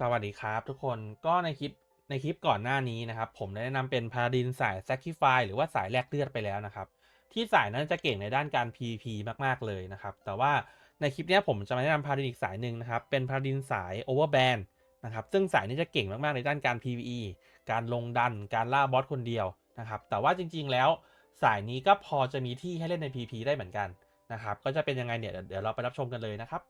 สวัสดีครับทุกคนก็ในคลิปในคลิปก่อนหน้านี้นะครับ ผมได้แนะนำเป็นพาราดินสาย Sacrifice หรือว่าสายแลกเลือดไปแล้วนะครับ ที่สายนั้นจะเก่งในด้านการ PVP มากๆเลยนะครับ แต่ว่าในคลิปนี้ผมจะมาแนะนำพาราดินอีกสายหนึ่งนะครับ เป็นพาราดินสาย Overband นะครับซึ่งสายนี้จะเก่งมาก ๆ ในด้านการ PVE การลงดันการล่าบอสคนเดียวนะครับ แต่ว่าจริง ๆ แล้วสายนี้ก็พอจะมีที่ให้เล่นใน PVP ได้เหมือนกันนะครับ ก็จะเป็นยังไงเนี่ยเดี๋ยวเราไปรับชมกันเลยนะครับ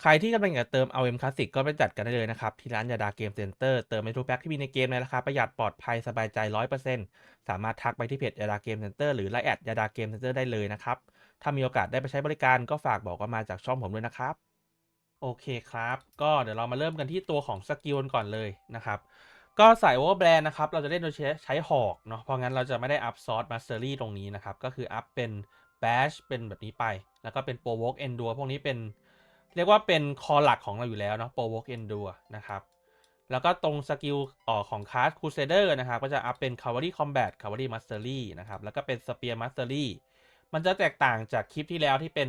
ใครที่กำลังอยากเติม RM Classic ก็ไปจัดกันได้เลยนะครับ ที่ร้านยาดาเกมเซ็นเตอร์เติมในทุกแพ็คที่มีในเกมในราคาประหยัดปลอดภัยสบายใจ 100%สามารถทักไปที่เพจยาดาเกมเซ็นเตอร์หรือไลน์แอดยาดาเกมเซ็นเตอร์ได้เลยนะครับ ถ้ามีโอกาสได้ไปใช้บริการก็ฝากบอกว่ามาจากช่องผมด้วยนะครับ โอเคครับ ก็เดี๋ยวเรามาเริ่มกันที่ตัวของสกิลก่อนเลยนะครับก็ใสายโอเวอร์แบรนด์นะครับ เราจะเล่นโดยใช้หอกเนาะ เพราะงั้นเราจะไม่ได้อัพซอสมาสเตอรี่ตรงนี้นะครับ ก็คืออัพเป็นแบชเป็นแบบนี้ไป แล้วก็เป็นโปรวอล์กเอนดัวพวกนี้เป็น เรียกว่าเป็นคอหลักของเราอยู่แล้วเนาะโปรวอล์กเอนดัวนะครับ แล้วก็ตรงสกิลออของค a าสคูเซเดอร์นะครับ ก็จะอัพเป็น Cavalry Combat Cavalry Mastery นะครับ แล้วก็เป็น Spear Mastery มันจะแตกต่างจากคลิปที่แล้วที่เป็น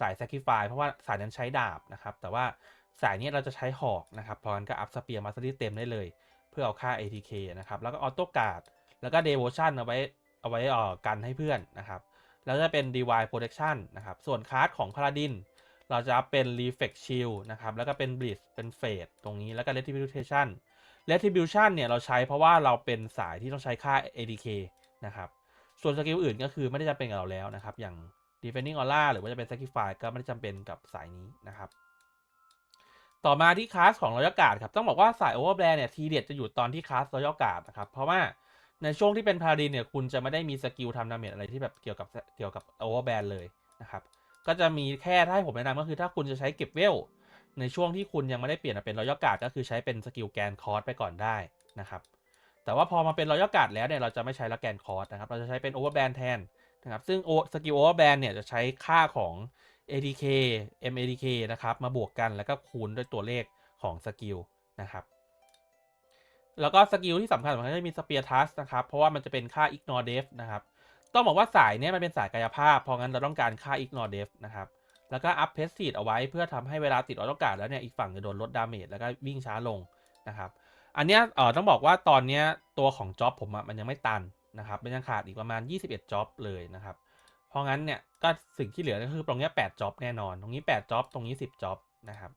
สาย Sacrifice เพราะว่าสายนั้นใช้ดาบนะครับ แต่ว่าสายนี้เราจะใช้หอกนะครับ เพราะงั้นก็อัพ Spear Mastery เต็มได้เลย เพื่อเอาค่า ATK นะครับ แล้วก็ออโต้การ์ดแล้วก็ Devotion เอาไว้เอาไว้ออกันให้เพื่อนนะครับ แล้วจะเป็น Divine Protection นะครับ ส่วนคาร์ดของ Paladin เราจะเป็น Reflect Shield นะครับ แล้วก็เป็น Blitz เป็น Fade ตรงนี้ แล้วก็ Retribution Retribution เนี่ยเราใช้เพราะว่าเราเป็นสายที่ต้องใช้ค่า ADK นะครับ ส่วนสกิลอื่นก็คือไม่ได้จำเป็นกับเราแล้วนะครับ อย่าง Defending Aura หรือว่าจะเป็น Sacrifice ก็ไม่ได้จำเป็นกับสายนี้นะครับ ต่อมาที่คลาสของรอยการ์ดครับ ต้องบอกว่าสาย Overbrand เนี่ยทีเด็ดจะอยู่ตอนที่คลาสรอยการ์ดนะครับ เพราะว่าในช่วงที่เป็นพาราดินเนี่ยคุณจะไม่ได้มีสกิลทำดาเมจอะไรที่แบบเกี่ยวกับเกี่ยวกับ Overbrand เลยนะครับ ก็จะมีแค่ถ้าให้ผมแนะนำก็คือถ้าคุณจะใช้เก็บเวล ในช่วงที่คุณยังไม่ได้เปลี่ยนมาเป็นรอยัลกาดก็คือใช้เป็นสกิลแกนคอร์สไปก่อนได้นะครับแต่ว่าพอมาเป็นรอยัลกาดแล้วเนี่ยเราจะไม่ใช้ละแกนคอร์สนะครับเราจะใช้เป็นโอเวอร์แบนแทนนะครับซึ่งสกิลโอเวอร์แบนเนี่ยจะใช้ค่าของ ATK MATK นะครับมาบวกกันแล้วก็คูณด้วยตัวเลขของสกิลนะครับแล้วก็สกิลที่สำคัญมันจะมีสเปียร์ทัสนะครับ เพราะว่ามันจะเป็นค่า ignore def นะครับ ต้องบอกว่าสายเนี้ยมันเป็นสายกายภาพ เพราะงั้นเราต้องการค่า ignore def นะครับ แล้วก็อัพเพสซีดเอาไว้เพื่อทำให้เวลาติดออโต้การ์ดแล้วเนี่ยอีกฝั่งจะโดนลดดาเมจแล้วก็วิ่งช้าลงนะครับ อันเนี้ยเออต้องบอกว่าตอนเนี้ยตัวของจ็อบผมมันยังไม่ตันนะครับ มันยังขาดอีกประมาณ 21จ็อบเลยนะครับ เพราะงั้นเนี่ยก็สิ่งที่เหลือก็คือตรงนี้8จ็อบแน่นอน ตรงนี้8จ็อบตรงนี้ 10จ็อบนะครับ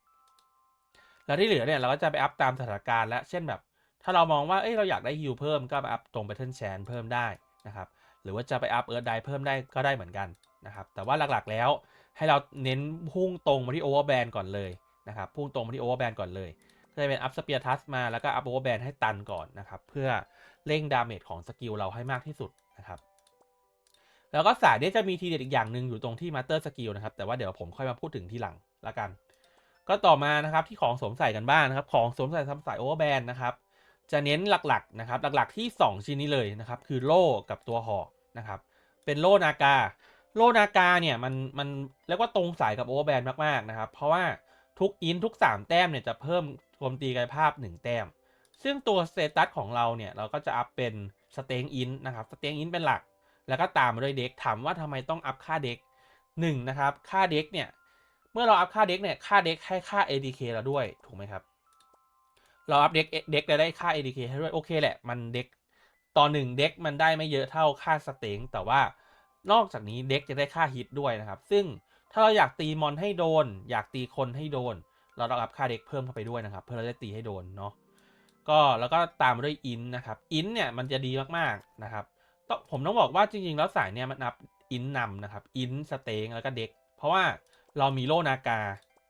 แล้วที่เหลือเนี่ยเราก็จะไปอัพตามสถานการณ์และเช่นแบบ ถ้าเรามองว่าเอ้ยเราอยากได้ฮิลเพิ่มก็ไปอัพตรง Battle Chance เพิ่มได้นะครับ หรือว่าจะไปอัพเอิร์ธไดเพิ่มได้ก็ได้เหมือนกันนะครับแต่ว่าหลักๆแล้วให้เราเน้นพุ่งตรงมาที่โอเวอร์แบนก่อนเลยนะครับพุ่งตรงมาที่โอเวอร์แบนก่อนเลยก็จะเป็นอัพสเปียร์ทัสมาแล้วก็อัพโอเวอร์แบนให้ตันก่อนนะครับเพื่อเร่งดาเมจของสกิลเราให้มากที่สุดนะครับแล้วก็สายนี้จะมีทีเด็ดอีกอย่างหนึ่งอยู่ตรงที่มาสเตอร์สกิลนะครับแต่ว่าเดี๋ยวผมค่อยมาพูดถึงทีหลังละกัน ก็ต่อมานะครับที่ของสวมใส่กันบ้างนะครับของสวมใส่ทำสายโอเวอร์แบนนะครับจะเน้นหลักๆนะครับหลักๆที่ 2 ชิ้นนี้เลยนะครับคือโล่กับตัวหอก นะครับ เป็นโลนากา โลนากาเนี่ยมันมันเรียกว่าตรงสายกับโอเวอร์แบนมากๆนะครับ เพราะว่าทุกอินทุก 3 แต้มเนี่ยจะเพิ่มโจมตีกายภาพ 1 แต้ม ซึ่งตัวสเตตัสของเราเนี่ยเราก็จะอัพเป็นสเตงอินนะครับสเตงอินเป็นหลัก แล้วก็ตามมาด้วยเด็กถามว่าทำไมต้องอัพค่าเด็ก1นะครับค่าเด็กเนี่ยเมื่อเราอัพค่าเด็กเนี่ยค่าเด็กให้ค่า ADK เราด้วยถูกไหมครับเราอัพเด็กเด็กจะได้ค่า ADK ให้ด้วยโอเคแหละมันเด็ก ต่อหนึ่งเด็กมันได้ไม่เยอะเท่าค่าสเต็งแต่ว่านอกจากนี้เด็กจะได้ค่าฮิตด้วยนะครับ ซึ่งถ้าเราอยากตีมอนให้โดน อยากตีคนให้โดน เราต้องอัพค่าเด็กเพิ่มเข้าไปด้วยนะครับ เพื่อเราจะตีให้โดนเนาะก็แล้วก็ตามด้วยอินนะครับอินเนี่ยมันจะดีมากๆนะครับต้องผมต้องบอกว่าจริงๆ แล้วสายเนี่ยมันนับอินนำนะครับอินสเต็งแล้วก็เด็ก เพราะว่าเรามีโลนากา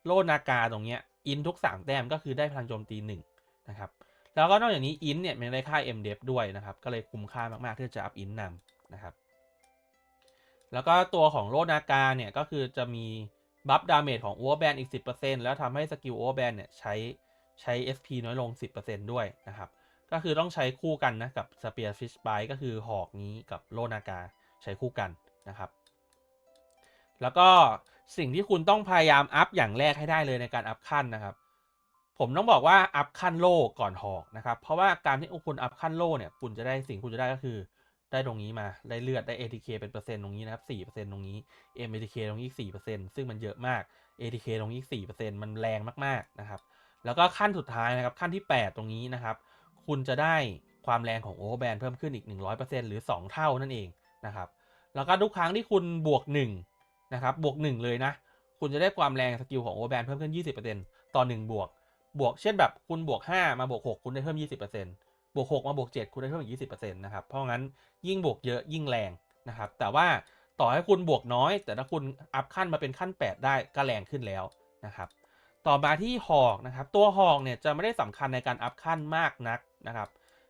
โลนากาตรงเนี้ยอินทุก 3 แต้มก็คือได้พลังโจมตี1นะครับ แล้วก็นอกจากนี้อินเนี่ยมันได้ค่า m d e f ด้วยนะครับ ก็เลยคุ้มค่ามาก ๆ ที่จะอัพอินนำนะครับ แล้วก็ตัวของโลนาการเนี่ยก็คือจะมีบัฟดาเมจของโอเวอร์แบนอีก 10%แล้วทำให้สกิลโอเวอร์แบนเนี่ยใช้ใช้ SP น้อยลง 10%ด้วยนะครับ ก็คือต้องใช้คู่กันนะกับสเปียร์ฟิชไบก็คือหอกนี้กับโลนากาใช้คู่กันนะครับ แล้วก็สิ่งที่คุณต้องพยายามอัพอย่างแรกให้ได้เลยในการอัพขั้นนะครับ ผมต้องบอกว่าอัพขั้นโล่ก่อนหอกนะครับ เพราะว่าการที่คุณอัพขั้นโล่เนี่ยคุณจะได้สิ่งคุณจะได้ก็คือ ได้ตรงนี้มาได้เลือดได้ ATK เป็นเปอร์เซ็นต์ตรงนี้นะครับ4%ตรงนี้ MATK ตรงนี้อีก4%ซึ่งมันเยอะมาก ATK ตรงนี้อีก4%มันแรงมากๆนะครับ แล้วก็ขั้นสุดท้ายนะครับขั้นที่8ตรงนี้นะครับ คุณจะได้ความแรงของโอเวอร์แบนเพิ่มขึ้นอีก100%หรือ2เท่านั่นเองนะครับ แล้วก็ทุกครั้งที่คุณบวก1นะครับบวก1เลยนะ คุณจะได้ความแรงสกิลของโอเวอร์แบนเพิ่มขึ้น20%ต่อ1บวก บวกเช่นแบบคุณบวก 5 มาบวก 6 คุณได้เพิ่ม 20%บวก 6 มาบวก 7 คุณได้เพิ่มอีก20%นะครับเพราะงั้นยิ่งบวกเยอะยิ่งแรงนะครับแต่ว่าต่อให้คุณบวกน้อย แต่ถ้าคุณอัพขั้นมาเป็นขั้น 8 ได้ก็แรงขึ้นแล้วนะครับต่อมาที่หอกนะครับตัวหอกเนี่ยจะไม่ได้สำคัญในการอัพขั้นมากนักนะครับ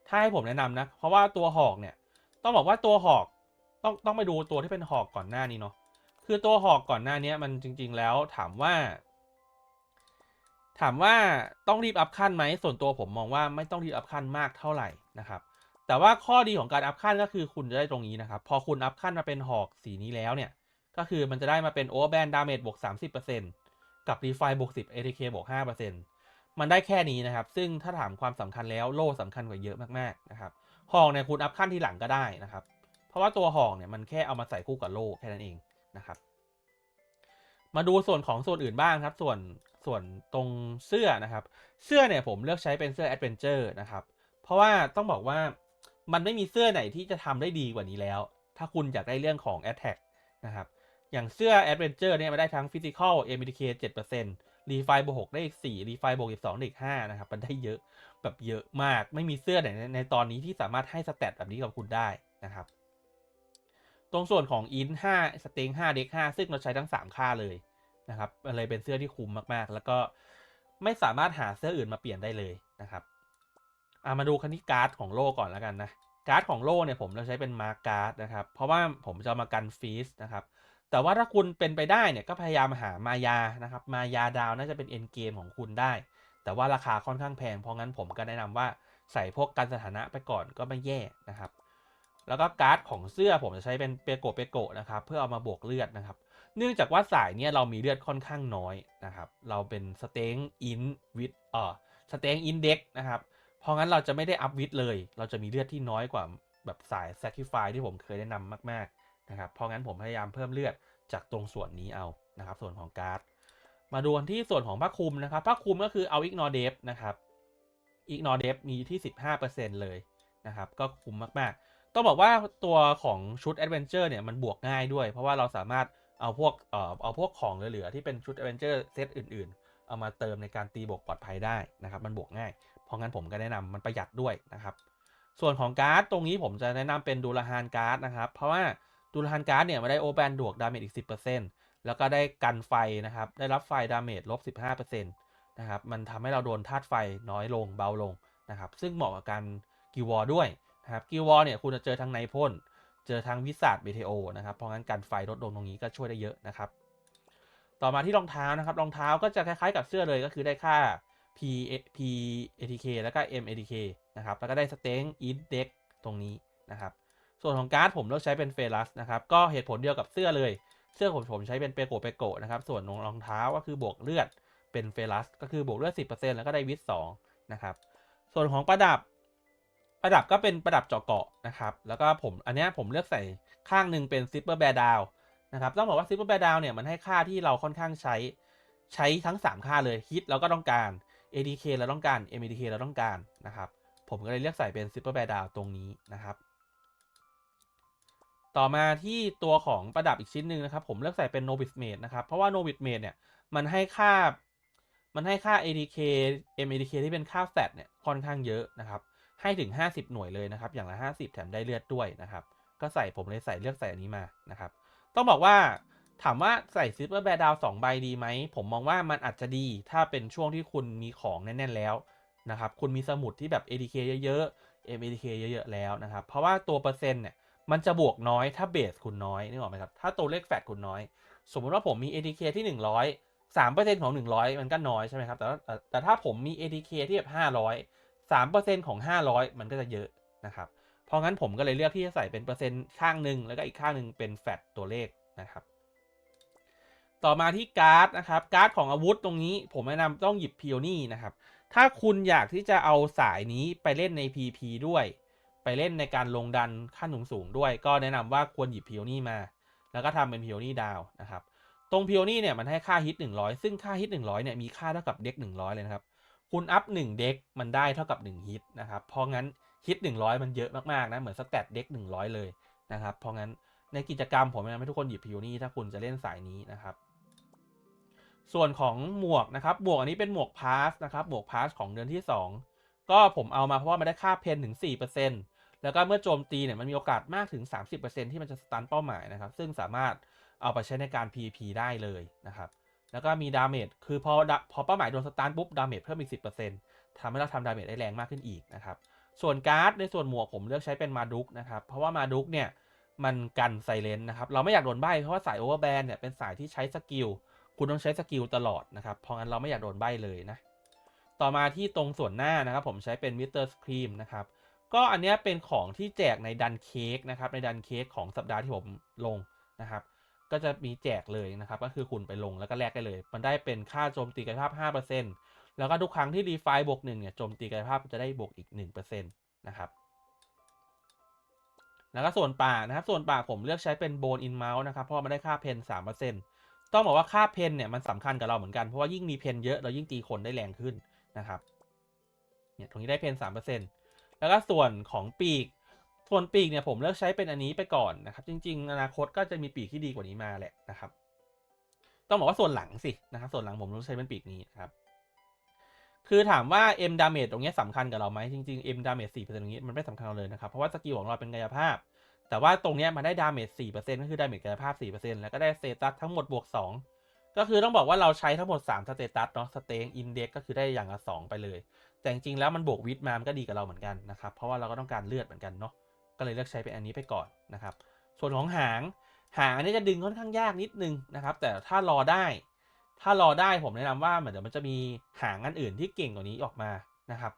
ถ้าให้ผมแนะนำนะเพราะว่าตัวหอกเนี่ยต้องบอกว่าตัวหอกต้องต้องไปดูตัวที่เป็นหอกก่อนหน้านี้เนาะคือตัวหอกก่อนหน้านี้มันจริง ๆ แล้วถามว่า ถามว่าต้องรีบอัพขั้นไหมส่วนตัวผมมองว่าไม่ต้องรีบอัพขั้นมากเท่าไหร่นะครับ แต่ว่าข้อดีของการอัพขั้นก็คือคุณจะได้ตรงนี้นะครับ พอคุณอัพขั้นมาเป็นหอกสีนี้แล้วเนี่ย ก็คือมันจะได้มาเป็นโอเวอร์แบนด์ดาเมจบวก30%กับรีไฟบวก10 ATK บวก5%มันได้แค่นี้นะครับ ซึ่งถ้าถามความสำคัญแล้วโล่สำคัญกว่าเยอะมากๆนะครับหอกเนี่ยคุณอัพขั้นทีหลังก็ได้นะครับ เพราะว่าตัวหอกเนี่ยมันแค่เอามาใส่คู่กับโล่แค่นั้นเองนะครับมาดูส่วนของส่วนอื่นบ้างครับ ส่วน ส่วนตรงเสื้อนะครับ เสื้อเนี่ยผมเลือกใช้เป็นเสื้อแอดเวนเจอร์นะครับ เพราะว่าต้องบอกว่ามันไม่มีเสื้อไหนที่จะทำได้ดีกว่านี้แล้ว ถ้าคุณอยากได้เรื่องของ Attack นะครับ อย่างเสื้อ Adventure เนี่ยมาได้ทั้ง Physical MDK 7% r e f i บวก6ได้อีก4 r e f i บวกอีก2ได้อีก5นะครับ มันได้เยอะแบบเยอะมาก ไม่มีเสื้อไหนในตอนนี้ที่สามารถให้สเตตแบบนี้กับคุณได้นะครับ ตรงส่วนของ int 5 string 5 deck 5 ซึ่งเราใช้ทั้ง 3 ค่าเลย นะครับมันเลยเป็นเสื้อที่คุ้มมากๆ แล้วก็ไม่สามารถหาเสื้ออื่นมาเปลี่ยนได้เลยนะครับอามาดูคันที่การ์ดของโล่ก่อนแล้วกันนะการ์ดของโล่เนี่ยผมเราใช้เป็นมาร์การ์ดนะครับ เพราะว่าผมจะมากันฟีสนะครับแต่ว่าถ้าคุณเป็นไปได้เนี่ยก็พยายามหามายานะครับ มายาดาวน่าจะเป็นเอ็นเกมของคุณได้ แต่ว่าราคาค่อนข้างแพงเพราะงั้นผมก็แนะนำว่าใส่พวกกันสถานะไปก่อนก็ไม่แย่นะครับ แล้วก็การ์ดของเสื้อผมจะใช้เป็นเปโกเปโกนะครับเพื่อเอามาบวกเลือดนะครับ เนื่องจากว่าสายเนี้ยเรามีเลือดค่อนข้างน้อยนะครับ เราเป็นสเต็งอินวิดเอ่อสเต็งอินเด็กนะครับ เพราะงั้นเราจะไม่ได้อัพวิดเลย เราจะมีเลือดที่น้อยกว่าแบบสาย Sacrifice ที่ผมเคยแนะนำมากๆนะครับ เพราะงั้นผมพยายามเพิ่มเลือดจากตรงส่วนนี้เอานะครับ ส่วนของการ์ดมาดูที่ส่วนของผ้าคลุมนะครับผ้าคลุมก็คือเอา Ignore d e f นะครับ Ignore d e f มีที่ 15%เลยนะครับ ก็คุ้มมากๆ ต้องบอกว่าตัวของชุด Adventure เนี่ยมันบวกง่ายด้วย เพราะว่าเราสามารถเอาพวกเอ่อเอาพวกของเหลือๆที่เป็นชุด Adventure เซตอื่นๆ เอามาเติมในการตีบวกปลอดภัยได้นะครับ มันบวกง่าย เพราะงั้นผมก็แนะนำมันประหยัดด้วยนะครับ ส่วนของการ์ดตรงนี้ผมจะแนะนำเป็นดูลฮานการ์ดนะครับ เพราะว่าดูลฮานการ์ดเนี่ยมาได้โอแบนดวกดาเมจอีก 10%แล้วก็ได้กันไฟนะครับ ได้รับไฟดาเมจลบ15%นะครับ มันทำให้เราโดนธาตุไฟน้อยลงเบาลงนะครับ ซึ่งเหมาะกับการกิวอด้วย นะครับกิวอร์เนี่ยคุณจะเจอทั้งไนพ่นเจอทั้งวิสัทเบเทโอนะครับเพราะงั้นการไฟลดลงตรงนี้ก็ช่วยได้เยอะนะครับ ต่อมาที่รองเท้านะครับรองเท้าก็จะคล้ายๆ กับเสื้อเลยก็คือได้ค่า P P ATK แล้วก็ M ATK นะครับแล้วก็ได้ Strength Index ตรงนี้นะครับ ส่วนของการ์ดผมเลือกใช้เป็นเฟลัสนะครับก็เหตุผลเดียวกับเสื้อเลย เสื้อผมผมใช้เป็นเปโกเปโกนะครับส่วนของรองเท้าก็คือบวกเลือดเป็นเฟลัสก็คือบวกเลือด 10%แล้วก็ได้วิท2นะครับส่วนของประดับ ประดับก็เป็นประดับเจาะเกาะนะครับ แล้วก็ผมอันนี้ผมเลือกใส่ข้างหนึ่งเป็นซิปเปอร์แบร์ดาวนะครับ ต้องบอกว่าซิปเปอร์แบร์ดาวเนี่ยมันให้ค่าที่เราค่อนข้างใช้ใช้ทั้ง 3 ค่าเลยฮิตเราก็ต้องการ ADK เราต้องการ MADK เราต้องการนะครับ ผมก็เลยเลือกใส่เป็นซิปเปอร์แบร์ดาวตรงนี้นะครับ ต่อมาที่ตัวของประดับอีกชิ้นหนึ่งนะครับ ผมเลือกใส่เป็น Novice Mage นะครับ เพราะว่า Novice Mage เนี่ยมันให้ค่ามันให้ค่า ADK MADK ที่เป็นค่าแฟตเนี่ยค่อนข้างเยอะนะครับ ให้ถึง 50 หน่วยเลยนะครับ อย่างละ 50 แถมได้เลือดด้วยนะครับ ก็ใส่ผมเลยใส่เลือกใส่อันนี้มานะครับ ต้องบอกว่าถามว่าใส่ซิปเปอร์แบร์ดาวสองใบดีไหม ผมมองว่ามันอาจจะดี ถ้าเป็นช่วงที่คุณมีของแน่นๆแล้วนะครับ คุณมีสมุดที่แบบ ADK เยอะๆ MADK เยอะๆแล้วนะครับ เพราะว่าตัวเปอร์เซ็นต์เนี่ยมันจะบวกน้อยถ้าเบสคุณน้อยนึกออกไหมครับ ถ้าตัวเลขแฟตคุณน้อย สมมุติว่าผมมี ADK ที่ 100 3%ของ 100 มันก็น้อยใช่ไหมครับ แต่แต่ถ้าผมมี ADK ที่แบบ500 3%ของ 500 มันก็จะเยอะนะครับ เพราะงั้นผมก็เลยเลือกที่จะใส่เป็นเปอร์เซ็นต์ข้างหนึ่งแล้วก็อีกข้างหนึ่งเป็นแฟตตัวเลขนะครับ ต่อมาที่การ์ดนะครับ การ์ดของอาวุธตรงนี้ผมแนะนำต้องหยิบพิโอนี่นะครับ ถ้าคุณอยากที่จะเอาสายนี้ไปเล่นใน PP ด้วย ไปเล่นในการลงดันขั้นสูงๆด้วย ก็แนะนำว่าควรหยิบพิโอนี่มา แล้วก็ทำเป็นพิโอนี่ดาวนะครับ ตรงพิโอนี่เนี่ยมันให้ค่าฮิต100 ซึ่งค่าฮิต100เนี่ยมีค่าเท่ากับเด็ก100 เลยนะครับ คุณอัพหนึ่งเด็กมันได้เท่ากับหนึ่งฮิตนะครับ เพราะงั้นฮิตหนึ่งร้อยมันเยอะมากๆนะ เหมือนสแตทเด็กหนึ่งร้อยเลยนะครับ เพราะงั้นในกิจกรรมผมแนะนำให้ทุกคนหยิบพิวนี่ถ้าคุณจะเล่นสายนี้นะครับ ส่วนของหมวกนะครับ หมวกอันนี้เป็นหมวกพาสนะครับ หมวกพาสของเดือนที่ 2 ก็ผมเอามาเพราะว่ามันได้ค่าเพนถึง 4%แล้วก็เมื่อโจมตีเนี่ยมันมีโอกาสมากถึง 30%ที่มันจะสตันเป้าหมายนะครับ ซึ่งสามารถเอาไปใช้ในการ PVP ได้เลยนะครับ แล้วก็มีดาเมจ คือพอพอเป้าหมายโดนสตาร์ทปุ๊บดาเมจเพิ่มอีก 10%ทำให้เราทำดาเมจได้แรงมากขึ้นอีกนะครับ ส่วนการ์ดในส่วนหมวกผมเลือกใช้เป็นมาดุกนะครับ เพราะว่ามาดุกเนี่ยมันกันไซเลนนะครับ เราไม่อยากโดนใบเพราะว่าสายโอเวอร์แบนเนี่ยเป็นสายที่ใช้สกิล คุณต้องใช้สกิลตลอดนะครับ เพราะงั้นเราไม่อยากโดนใบเลยนะ ต่อมาที่ตรงส่วนหน้านะครับ ผมใช้เป็นมิสเตอร์สครีมนะครับ ก็อันนี้เป็นของที่แจกในดันเค้กนะครับ ในดันเค้กของสัปดาห์ที่ผมลงนะครับ ก็จะมีแจกเลยนะครับ ก็คือคุณไปลงแล้วก็แลกได้เลย มันได้เป็นค่าโจมตีกายภาพ 5%แล้วก็ทุกครั้งที่รีไฟบวกหนึ่งเนี่ยโจมตีกายภาพจะได้บวกอีก 1%นะครับ แล้วก็ส่วนปากนะครับ ส่วนปากผมเลือกใช้เป็นโบนอินเมาส์นะครับเพราะมันได้ค่าเพน3%ต้องบอกว่าค่าเพนเนี่ยมันสำคัญกับเราเหมือนกันเพราะว่ายิ่งมีเพนเยอะเรายิ่งตีคนได้แรงขึ้นนะครับเนี่ยตรงนี้ได้เพน3%แล้วก็ส่วนของปีก ส่วนปีกเนี่ยผมเลือกใช้เป็นอันนี้ไปก่อนนะครับ จริง ๆ อนาคตก็จะมีปีกที่ดีกว่านี้มาแหละนะครับ ต้องบอกว่าส่วนหลังสินะครับ ส่วนหลังผมเลือกใช้เป็นปีกนี้นะครับ คือถามว่า M damage ตรงนี้สำคัญกับเราไหมจริงๆ M damage 4%ตรงนี้มันไม่สำคัญเลยนะครับ เพราะว่าสกิลของเราเป็นกายภาพ แต่ว่าตรงเนี้ยมันได้ damage 4%ก็คือ damage กายภาพ 4%แล้วก็ได้ status ทั้งหมดบวก 2ก็คือต้องบอกว่าเราใช้ทั้งหมด3 status เนาะ stay index ก็คือได้อย่างละ2ไปเลย แต่จริงๆแล้วมันบวกวิทมา มันก็ดีกับเราเหมือนกันนะครับ เพราะว่าเราก็ต้องการเลือดเหมือนกันเนาะ ก็เลยเลือกใช้เป็นอันนี้ไปก่อนนะครับ ส่วนของหางหางอันนี้จะดึงค่อนข้างยากนิดนึงนะครับ แต่ถ้ารอได้ ถ้ารอได้ผมแนะนำว่าเหมือนเดี๋ยวมันจะมีหางอันอื่นที่เก่งกว่านี้ออกมานะครับ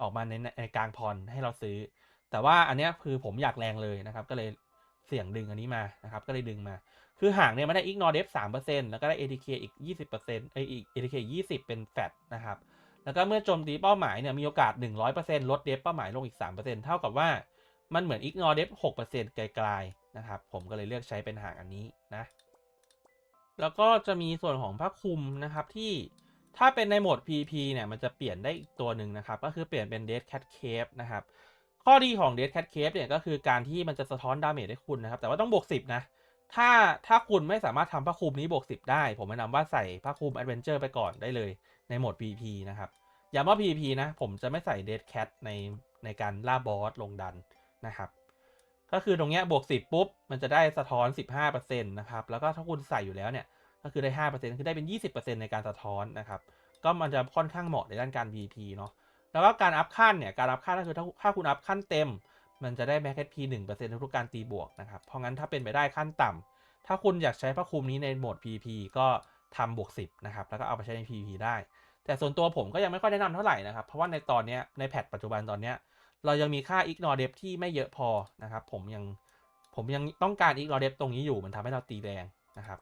ออกมาในในกลางพรให้เราซื้อ แต่ว่าอันนี้คือผมอยากแรงเลยนะครับ ก็เลยเสี่ยงดึงอันนี้มานะครับ ก็เลยดึงมา คือหางเนี่ยมันได้ ignore def 3%แล้วก็ได้ ATK อีก20%เปอ้ยอีก ATK 20เป็นแฟตนะครับ แล้วก็เมื่อโจมตีเป้าหมายเนี่ยมีโอกาส100%ลดเดฟเป้าหมายลงอีก3%เท่ากับว่า มันเหมือน ignore def 6%ไกลๆนะครับ ผมก็เลยเลือกใช้เป็นหางอันนี้นะ แล้วก็จะมีส่วนของผ้าคลุมนะครับที่ถ้าเป็นในโหมด PP เนี่ยมันจะเปลี่ยนได้อีกตัวหนึ่งนะครับ ก็คือเปลี่ยนเป็น Dead Cat Cape นะครับ ข้อดีของ Dead Cat Cape เนี่ยก็คือการที่มันจะสะท้อนดาเมจให้คุณนะครับ แต่ว่าต้องบวก 10 นะ ถ้าถ้าคุณไม่สามารถทำผ้าคลุมนี้บวก 10 ได้ ผมแนะนำว่าใส่ผ้าคลุม Adventure ไปก่อนได้เลยในโหมด PP นะครับ ย้ำว่า PP นะ ผมจะไม่ใส่ Dead Cat ในในการล่าบอสลงดัน นะครับ ก็คือตรงเนี้ยบวก 10 ปุ๊บ มันจะได้สะท้อน 15%นะครับ แล้วก็ถ้าคุณใส่อยู่แล้วเนี่ย ก็คือได้ 5%คือได้เป็น 20%ในการสะท้อนนะครับ ก็มันจะค่อนข้างเหมาะในด้านการ VP เนาะ แล้วก็การอัพขั้นเนี่ย การอัพขั้นก็คือถ้าถ้าคุณอัพขั้นเต็ม มันจะได้ Max HP 1%ทุกการตีบวกนะครับ เพราะงั้นถ้าเป็นไปได้ขั้นต่ำถ้าคุณอยากใช้พระคุมนี้ในโหมด PP ก็ทำบวก 10 นะครับ แล้วก็เอาไปใช้ใน PP ได้ แต่ส่วนตัวผมก็ยังไม่ค่อยแนะนำเท่าไหร่นะครับ เพราะว่าในตอนนี้ในแพทปัจจุบันตอนนี้ เรายังมีค่า ignore depth ที่ไม่เยอะพอนะครับ ผมยังผมยังต้องการ ignore depth ตรงนี้อยู่มันทำให้เราตีแรงนะครับ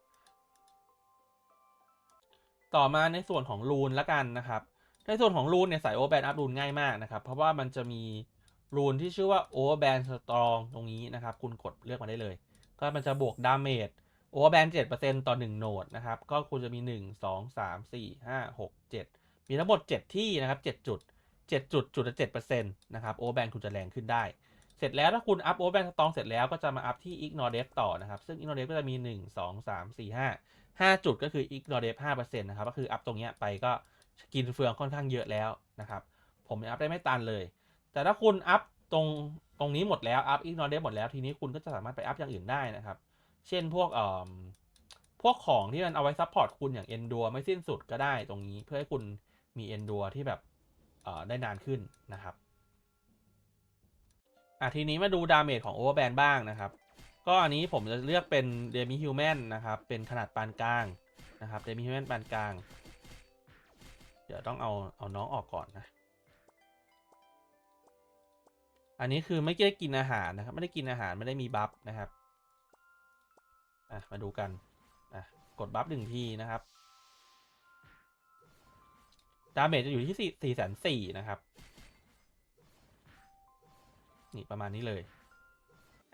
ต่อมาในส่วนของรูนละกันนะครับ ในส่วนของรูนเนี่ยใส่โอเวอร์แบนอัพรูนง่ายมากนะครับ เพราะว่ามันจะมีรูนที่ชื่อว่าโอเวอร์แบนสตรองตรงนี้นะครับ คุณกดเลือกมาได้เลย ก็มันจะบวกดาเมจโอเวอร์แบน7%ต่อ 1 โนดนะครับ ก็คุณจะมี 1 2 3 4 5 6 7 มีทั้งหมด 7 ที่นะครับ 7 จุด 7จุดจุดละ7%นะครับโอเวอร์แบนคุณจะแรงขึ้นได้ เสร็จแล้วถ้าคุณอัพโอเวอร์แบนสตองเสร็จแล้วก็จะมาอัพที่ ignore d e p ต่อนะครับ ซึ่ง ignore d e p ก็จะมี 1 2 3 4 5 5 จุดก็คือ ignore depth 5%นะครับก็คืออัพตรงเนี้ยไปก็กินเฟืองค่อนข้างเยอะแล้วนะครับ ผมอัพได้ไม่ตันเลย แต่ถ้าคุณอัพตรงตรงนี้หมดแล้วอัพ ignore depth หมดแล้วทีนี้คุณก็จะสามารถไปอัพอย่างอื่นได้นะครับ เช่นพวกเอ่อพวกของที่มันเอาไว้ซัพพอร์ตคุณอย่าง endure ไม่สิ้นสุดก็ได้ตรงนี้เพื่อให้คุณมี endure ที่แบบ ได้นานขึ้นนะครับอะทีนี้มาดูดาเมจของ overband บ้างนะครับ ก็อันนี้ผมจะเลือกเป็น demi human นนะครับ เป็นขนาดปานกลางนะครับ demi human ปานกลาง เดี๋ยวต้องเอาเอาน้องออกก่อนนะ อันนี้คือไม่ได้กินอาหารนะครับ ไม่ได้กินอาหารไม่ได้มีบัฟนะครับอะมาดูกันอะกดบัฟหนึ่งทีนะครับ ดาเมจจะอยู่ที่สี่สี่แสนสี่นะครับ นี่ประมาณนี้เลย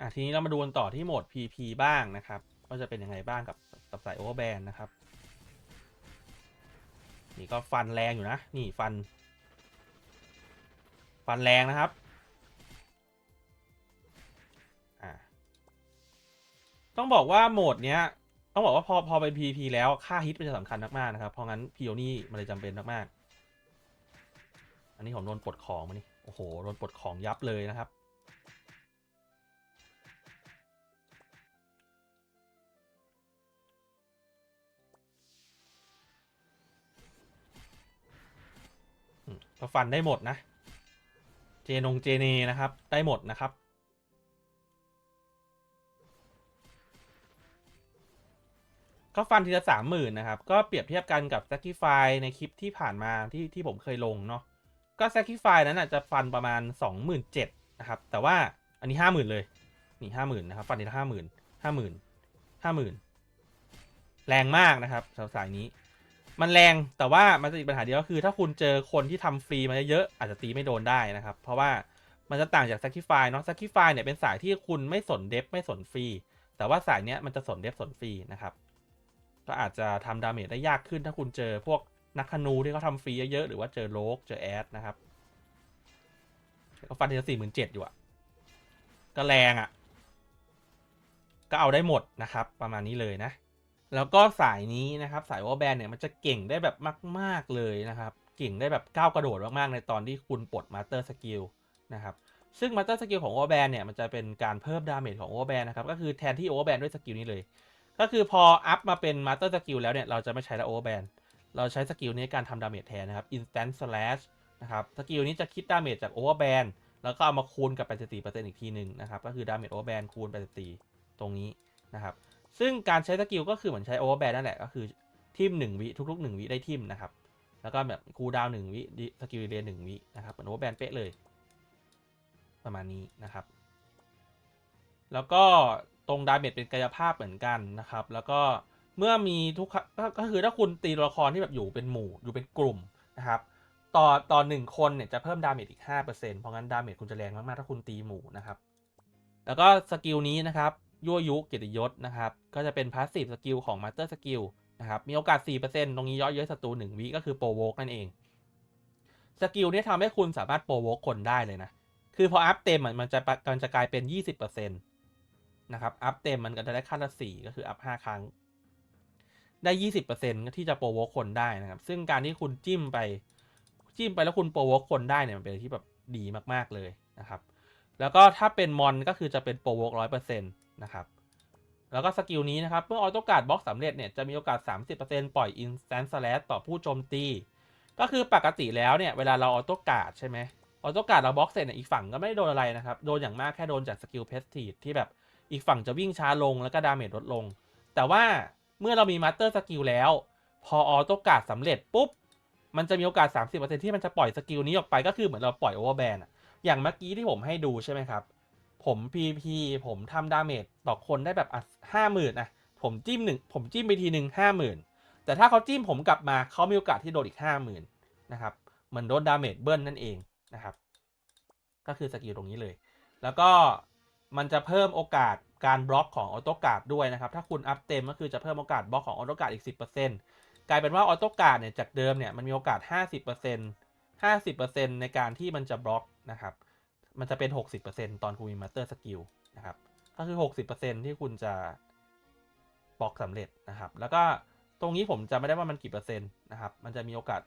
อะทีนี้เรามาดูกันต่อที่โหมด PP บ้างนะครับว่าจะเป็นยังไงบ้างกับกับสายโอเวอร์แบนนะครับ นี่ก็ฟันแรงอยู่นะ นี่ฟัน ฟันแรงนะครับต้องบอกว่าโหมดเนี้ย ต้องบอกว่าพอพอเป็น PVP แล้วค่าฮิตมันจะสำคัญมากๆนะครับ เพราะงั้นพีโอนี่มันเลยจำเป็นมากๆ นนี้ผมโดนปลดของมานี่โอ้โหโดนปลดของยับเลยนะครับ ก็ฟันได้หมดนะ เจนงเจเนนะครับ ได้หมดนะครับก็ฟันทีละสามหมื่นนะครับ ก็เปรียบเทียบกันกับ Sacrify ในคลิปที่ผ่านมาที่ที่ผมเคยลงเนาะ ก็ Sacrify นั้นอาจจะฟันประมาณสองหมื่นเจ็ดนะครับ แต่ว่าอันนี้ห้าหมื่นเลย นี่ห้าหมื่นนะครับ ฟันทีละห้าหมื่นห้าหมื่นห้าหมื่นแรงมากนะครับสาวสายนี้ มันแรงแต่ว่ามันจะมีปัญหาเดียวก็คือ ถ้าคุณเจอคนที่ทำฟรีมาเยอะๆอาจจะตีไม่โดนได้นะครับ เพราะว่ามันจะต่างจาก Sacrify เนาะ Sacrify เนี่ยเป็นสายที่คุณไม่สนเดฟไม่สนฟรี แต่ว่าสายเนี้ยมันจะสนเดฟสนฟรีนะครับ ก็อาจจะทำดาเมจได้ยากขึ้นถ้าคุณเจอพวก นักธนูที่เขาทำฟรีเยอะๆหรือว่าเจอโลกเจอแอดนะครับก็ฟันทีละสี่หมื่นเจ็ดอยู่อะก็แรงอะก็เอาได้หมดนะครับ ประมาณนี้เลยนะ แล้วก็สายนี้นะครับ สายวอลแบนเนี่ยมันจะเก่งได้แบบมาก ๆเลยนะครับ เก่งได้แบบก้าวกระโดดมากๆในตอนที่คุณปลดมาสเตอร์สกิลนะครับซึ่งมาสเตอร์สกิลของโอเวอร์แบนเนี่ยมันจะเป็นการเพิ่มดาเมจของโอเวอร์แบนนะครับก็คือแทนที่โอเวอร์แบนด้วยสกิลนี้เลย ก็คือพออัพมาเป็นมาสเตอร์สกิลแล้วเนี่ยเราจะไม่ใช้ละโอเวอร์แบน เราใช้สกิลนี้ในการทำดาเมจแทนนะครับ instant slash นะครับสกิลนี้จะคิดดาเมจจากโอเวอร์แบนแล้วก็เอามาคูณกับ 84%อีกทีหนึ่งนะครับ ก็คือดาเมจโอเวอร์แบนคูณ 84 ตรงนี้นะครับ ซึ่งการใช้สกิลก็คือเหมือนใช้โอเวอร์แบนนั่นแหละ ก็คือทิม1วิทุกๆ 1วิได้ทิมนะครับ แล้วก็แบบคูดาวหน์1วิสกิลเรียน1วินะครับเหมือนโอเวอร์แบนเป๊ะเลย ประมาณนี้นะครับ แล้วก็ตรงดาเมจเป็นกายภาพเหมือนกันนะครับ แล้วก็ เมื่อมีทุกก็คือถ้าคุณตีตัวละครที่แบบอยู่เป็นหมู่อยู่เป็นกลุ่มนะครับต่อต่อหนึ่งคนเนี่ยจะเพิ่มดาเมจอีก 5%เพราะงั้นดาเมจคุณจะแรงมากๆ ถ้าคุณตีหมู่นะครับ แล้วก็สกิลนี้นะครับยั่วยุเกียรติยศนะครับ ก็จะเป็นพาสซีฟสกิลของมาสเตอร์สกิลนะครับ มีโอกาส 4%ตรงนี้ย่อเยอะศัตรู1วิก็คือโปรโวกนั่นเอง สกิลนี้ทำให้คุณสามารถโปรโวกคนได้เลยนะ คือพออัพเต็มมันจะมันจะกลายเป็น 20%นะครับ อัพเต็มมันก็จะได้ขั้นละ4ก็คืออัพ5ครั้ง ได้ยี่สิบเปอร์เซ็นที่จะโปรโวคนได้นะครับ ซึ่งการที่คุณจิ้มไป จิ้มไปแล้วคุณโปรโวคนได้เนี่ยมันเป็นที่แบบดีมากๆเลยนะครับ แล้วก็ถ้าเป็นมอนก็คือจะเป็นโปรโวร้อยเปอร์เซ็นต์นะครับ แล้วก็สกิลนี้นะครับ เมื่อออโต้การ์ดบล็อกสำเร็จเนี่ยจะมีโอกาส 30%ปล่อย Instant Slash ต่อผู้โจมตี ก็คือปกติแล้วเนี่ยเวลาเราออโต้การ์ดใช่ไหมออโต้การ์ดเราบล็อกเสร็จเนี่ยอีกฝั่งก็ไม่ได้โดนอะไรนะครับ โดนอย่างมากแค่โดนจากสกิลเพสทีที่แบบอีกฝั่งจะวิ่งช้าลงแล้วก็ดาเมจลดลง แต่ว่า เมื่อเรามีมาสเตอร์สกิลแล้ว พอออโต้การ์ดสำเร็จปุ๊บ มันจะมีโอกาส 30%ที่มันจะปล่อยสกิลนี้ออกไปก็คือเหมือนเราปล่อยโอเวอร์แบนอะอย่างเมื่อกี้ที่ผมให้ดูใช่ไหมครับ ผม PP ผมทำดาเมจต่อคนได้แบบอะห้าหมื่นอะผมจิ้มหนึ่งผมจิ้มไปทีหนึ่งห้าหมื่นแต่ถ้าเขาจิ้มผมกลับมาเขามีโอกาสที่โดนอีกห้าหมื่นนะครับเหมือนโดนดาเมจเบิ้ลนั่นเองนะครับ ก็คือสกิลตรงนี้เลย แล้วก็มันจะเพิ่มโอกาส การบล็อกของออโต้การ์ดด้วยนะครับ ถ้าคุณอัพเต็มก็คือจะเพิ่มโอกาสบล็อกของออโต้การ์ดอีก 10%กลายเป็นว่าออโต้การ์ดเนี่ยจากเดิมเนี่ยมันมีโอกาส 50% 50%ในการที่มันจะบล็อกนะครับ มันจะเป็น 60%ตอนคุณมีมาสเตอร์สกิลนะครับ ก็คือ 60%ที่คุณจะบล็อกสำเร็จนะครับ แล้วก็ตรงนี้ผมจะไม่ได้ว่ามันกี่เปอร์เซ็นต์นะครับ มันจะมีโอกาส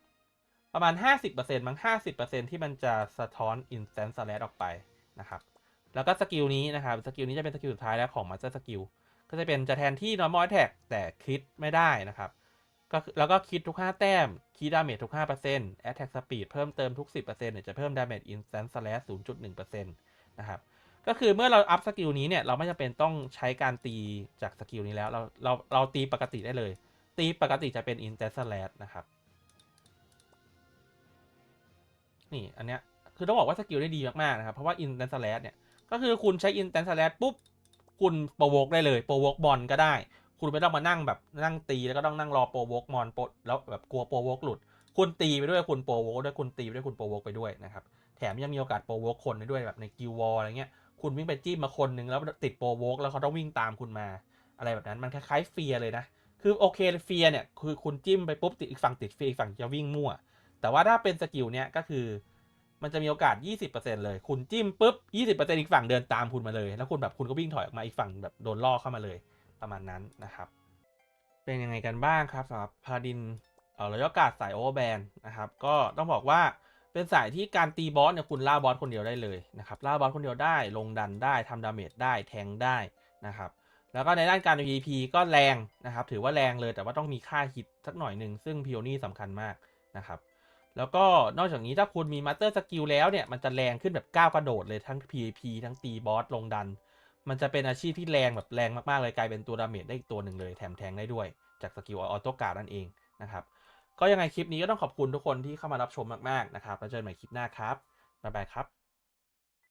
ประมาณ 50%มั้ง50%ที่มันจะสะท้อน instant slash ออกไปนะครับ แล้วก็สกิลนี้นะครับสกิลนี้จะเป็นสกิลสุดท้ายแล้วของ master skill ก็จะเป็นจะแทนที่ normal attack แต่คิดไม่ได้นะครับก็แล้วก็คิดทุก 5 แต้ม คีดาเมจทุก 5% attack speed เพิ่มเติมทุก 10%เนี่ยจะเพิ่ม damage instant slash 0.1%นะครับ ก็คือเมื่อเราอัพสกิลนี้เนี่ย เราไม่จำเป็นต้องใช้การตีจากสกิลนี้แล้ว เราเราเราตีปกติได้เลย ตีปกติจะเป็น instant slash นะครับ นี่ อันเนี้ย คือต้องบอกว่าสกิลได้ดีมาก ๆ นะครับ เพราะว่า instant slash เนี่ย ก็คือคุณใช้ instant slash ปุ๊บ คุณโปรโวกได้เลยโปรโวกบอลก็ได้ คุณไม่ต้องมานั่งแบบนั่งตีแล้วก็ต้องนั่งรอโปรโวกมอนโปแล้วแบบกลัวโปรโวกหลุด คุณตีไปด้วยคุณโปรโวกด้วยคุณตีไปด้วยคุณโปรโวกไปด้วยนะครับแถมยังมีโอกาสโปรโวกคนได้ด้วยแบบในกิลวอลอะไรเงี้ยคุณวิ่งไปจิ้มมาคนหนึ่งแล้วติดโปรโวกแล้วเขาต้องวิ่งตามคุณมา อะไรแบบนั้นมันคล้ายๆเฟียเลยนะคือโอเคเฟียเนี่ยคือคุณจิ้มไปปุ๊บติดอีกฝั่งติดเฟียอีกฝั่งจะวิ่งมั่ว แต่ว่าถ้าเป็นสกิลเนี้ยก็คือ มันจะมีโอกาส 20%เลย คุณจิ้มปุ๊บ 20%อีกฝั่งเดินตามคุณมาเลย แล้วคุณแบบคุณก็วิ่งถอยออกมาอีกฝั่งแบบโดนล่อเข้ามาเลยประมาณนั้นนะครับ เป็นยังไงกันบ้างครับสำหรับพาราดินเอ่อระยะกาศสายโอเวอร์แบนนะครับ ก็ต้องบอกว่าเป็นสายที่การตีบอสเนี่ยคุณล่าบอสคนเดียวได้เลยนะครับล่าบอสคนเดียวได้ลงดันได้ทำดาเมจได้แทงได้นะครับแล้วก็ในด้านการ PVP ก็แรงนะครับ ถือว่าแรงเลยแต่ว่าต้องมีค่าฮิตสักหน่อยหนึ่งซึ่งพิโอนี่สำคัญมากนะครับ แล้วก็นอกจากนี้ถ้าคุณมีมาสเตอร์สกิลแล้วเนี่ย มันจะแรงขึ้นแบบก้าวกระโดดเลยทั้ง PVP ทั้งตีบอสลงดัน มันจะเป็นอาชีพที่แรงแบบแรงมาก ๆ เลยกลายเป็นตัวดาเมจได้อีกตัวหนึ่งเลยแถมแทงได้ด้วย จากสกิลออโต้การ์ดนั่นเองนะครับ ก็ยังไงคลิปนี้ก็ต้องขอบคุณทุกคนที่เข้ามารับชมมาก ๆ นะครับแล้วเจอกันใหม่คลิปหน้าครับบ๊ายบายครับ